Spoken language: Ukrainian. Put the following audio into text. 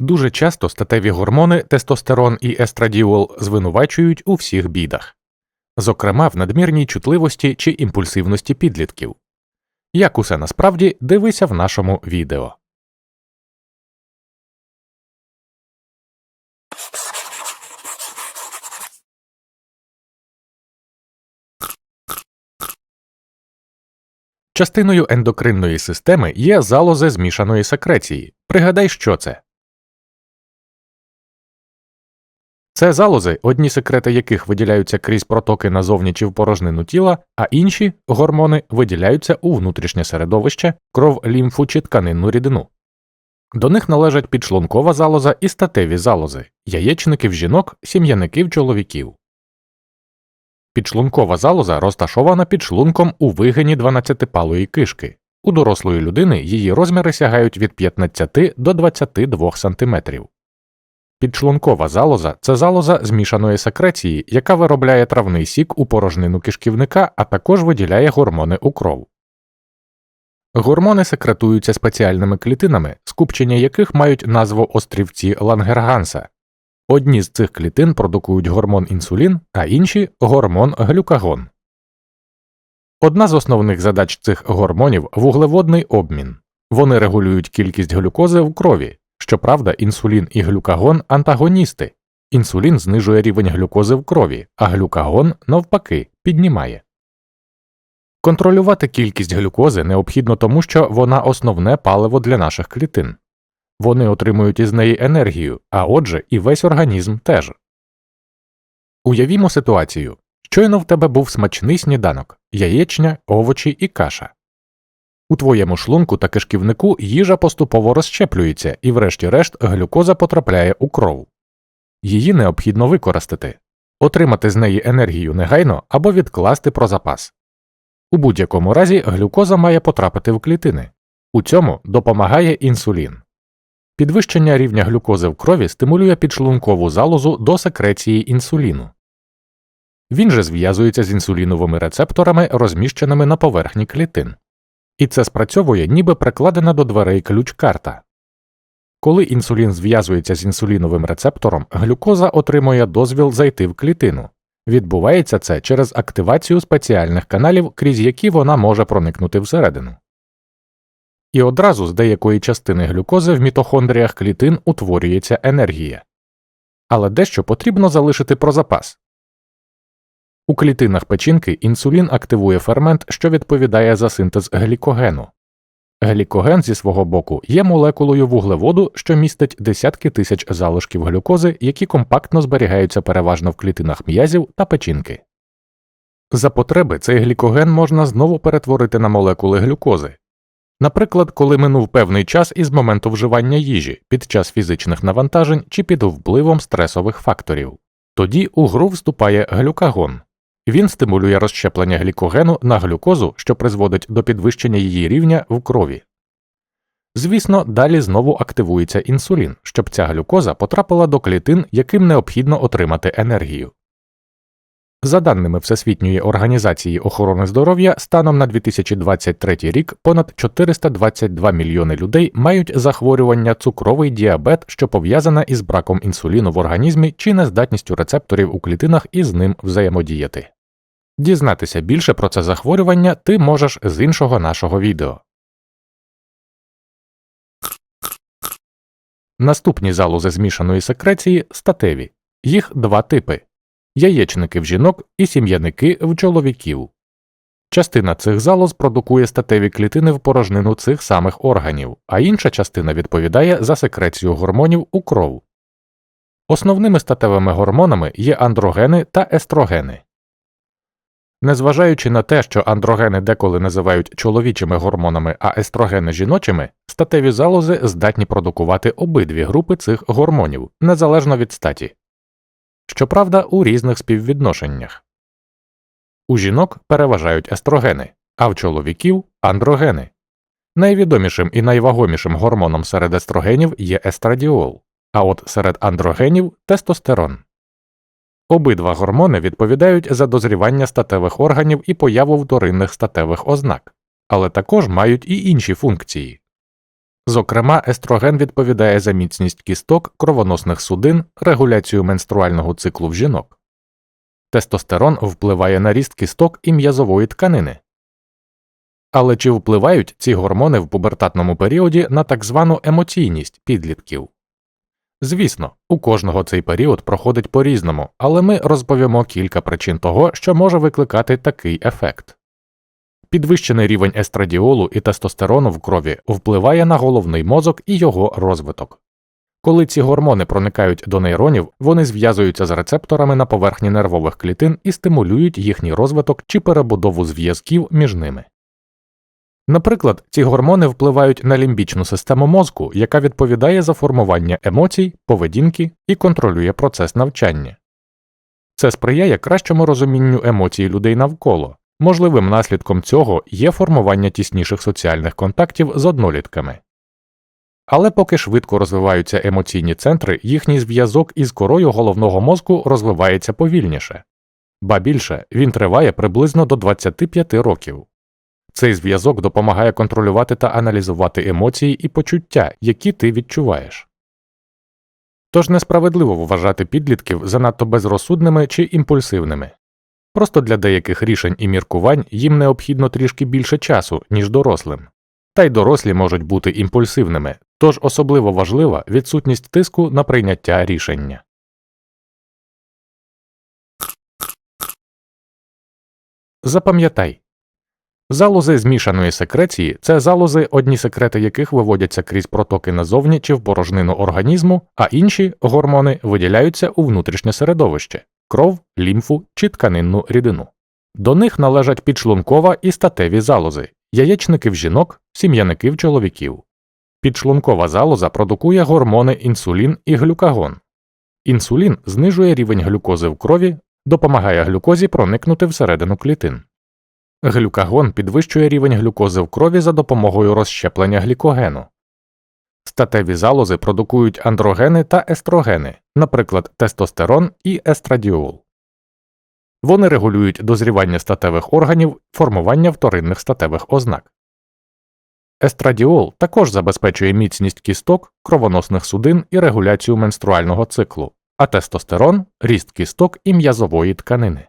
Дуже часто статеві гормони тестостерон і естрадіол звинувачують у всіх бідах, зокрема в надмірній чутливості чи імпульсивності підлітків. Як усе насправді дивися в нашому відео. Частиною ендокринної системи є залози змішаної секреції. Пригадай, що це. Це залози, одні секрети яких виділяються крізь протоки назовні чи в порожнину тіла, а інші гормони виділяються у внутрішнє середовище, кров, лімфу чи тканинну рідину. До них належать підшлункова залоза і статеві залози, яєчники в жінок, сім'яники в чоловіків. Підшлункова залоза розташована під шлунком у вигині 12-палої кишки. У дорослої людини її розміри сягають від 15 до 22 см. Підшлункова залоза це залоза змішаної секреції, яка виробляє травний сік у порожнину кишківника, а також виділяє гормони у кров. Гормони секретуються спеціальними клітинами, скупчення яких мають назву острівці Лангерганса. Одні з цих клітин продукують гормон інсулін, а інші гормон глюкагон. Одна з основних задач цих гормонів вуглеводний обмін. Вони регулюють кількість глюкози в крові. Щоправда, інсулін і глюкагон антагоністи. Інсулін знижує рівень глюкози в крові, а глюкагон, навпаки, піднімає. Контролювати кількість глюкози необхідно тому, що вона основне паливо для наших клітин. Вони отримують із неї енергію, а отже, і весь організм теж. Уявімо ситуацію щойно в тебе був смачний сніданок, яєчня, овочі і каша. У твоєму шлунку та кишківнику їжа поступово розщеплюється і, врешті-решт, глюкоза потрапляє у кров. Її необхідно використати, отримати з неї енергію негайно або відкласти про запас. У будь-якому разі глюкоза має потрапити в клітини. У цьому допомагає інсулін. Підвищення рівня глюкози в крові стимулює підшлункову залозу до секреції інсуліну. Він же зв'язується з інсуліновими рецепторами, розміщеними на поверхні клітин. І це спрацьовує ніби прикладена до дверей ключ-карта. Коли інсулін зв'язується з інсуліновим рецептором, глюкоза отримує дозвіл зайти в клітину. Відбувається це через активацію спеціальних каналів, крізь які вона може проникнути всередину. І одразу з деякої частини глюкози в мітохондріях клітин утворюється енергія. Але дещо потрібно залишити про запас. У клітинах печінки інсулін активує фермент, що відповідає за синтез глікогену. Глікоген зі свого боку є молекулою вуглеводу, що містить десятки тисяч залишків глюкози, які компактно зберігаються переважно в клітинах м'язів та печінки. За потреби цей глікоген можна знову перетворити на молекули глюкози. Наприклад, коли минув певний час із моменту вживання їжі під час фізичних навантажень чи під впливом стресових факторів, тоді у гру вступає глюкагон. Він стимулює розщеплення глікогену на глюкозу, що призводить до підвищення її рівня в крові. Звісно, далі знову активується інсулін, щоб ця глюкоза потрапила до клітин, яким необхідно отримати енергію. За даними Всесвітньої організації охорони здоров'я, станом на 2023 рік понад 422 мільйони людей мають захворювання цукровий діабет, що пов'язане із браком інсуліну в організмі чи нездатністю рецепторів у клітинах із ним взаємодіяти. Дізнатися більше про це захворювання ти можеш з іншого нашого відео. Наступні залози змішаної секреції статеві. Їх два типи яєчники в жінок і сім'яники в чоловіків. Частина цих залоз продукує статеві клітини в порожнину цих самих органів, а інша частина відповідає за секрецію гормонів у кров. Основними статевими гормонами є андрогени та естрогени. Незважаючи на те, що андрогени деколи називають чоловічими гормонами, а естрогени жіночими, статеві залози здатні продукувати обидві групи цих гормонів незалежно від статі. Щоправда, у різних співвідношеннях. У жінок переважають естрогени, а в чоловіків андрогени. Найвідомішим і найвагомішим гормоном серед естрогенів є естрадіол, а от серед андрогенів тестостерон. Обидва гормони відповідають за дозрівання статевих органів і появу вторинних статевих ознак, але також мають і інші функції. Зокрема, естроген відповідає за міцність кісток, кровоносних судин, регуляцію менструального циклу в жінок. Тестостерон впливає на ріст кісток і м'язової тканини. Але чи впливають ці гормони в пубертатному періоді на так звану емоційність підлітків? Звісно, у кожного цей період проходить по різному, але ми розповімо кілька причин того, що може викликати такий ефект. Підвищений рівень естрадіолу і тестостерону в крові впливає на головний мозок і його розвиток. Коли ці гормони проникають до нейронів, вони зв'язуються з рецепторами на поверхні нервових клітин і стимулюють їхній розвиток чи перебудову зв'язків між ними. Наприклад, ці гормони впливають на лімбічну систему мозку, яка відповідає за формування емоцій, поведінки і контролює процес навчання. Це сприяє кращому розумінню емоцій людей навколо. Можливим наслідком цього є формування тісніших соціальних контактів з однолітками. Але поки швидко розвиваються емоційні центри, їхній зв'язок із корою головного мозку розвивається повільніше, ба більше він триває приблизно до 25 років. Цей зв'язок допомагає контролювати та аналізувати емоції і почуття, які ти відчуваєш. Тож несправедливо вважати підлітків занадто безрозсудними чи імпульсивними. Просто для деяких рішень і міркувань їм необхідно трішки більше часу, ніж дорослим. Та й дорослі можуть бути імпульсивними, тож особливо важлива відсутність тиску на прийняття рішення. Запам'ятай залози змішаної секреції це залози, одні секрети яких виводяться крізь протоки назовні чи в порожнину організму, а інші гормони виділяються у внутрішнє середовище кров, лімфу чи тканинну рідину. До них належать підшлункова і статеві залози, яєчники в жінок, сім'яники в чоловіків. Підшлункова залоза продукує гормони інсулін і глюкагон. Інсулін знижує рівень глюкози в крові, допомагає глюкозі проникнути всередину клітин. Глюкагон підвищує рівень глюкози в крові за допомогою розщеплення глікогену. Статеві залози продукують андрогени та естрогени, наприклад, тестостерон і естрадіол. Вони регулюють дозрівання статевих органів, формування вторинних статевих ознак. Естрадіол також забезпечує міцність кісток, кровоносних судин і регуляцію менструального циклу, а тестостерон ріст кісток і м'язової тканини.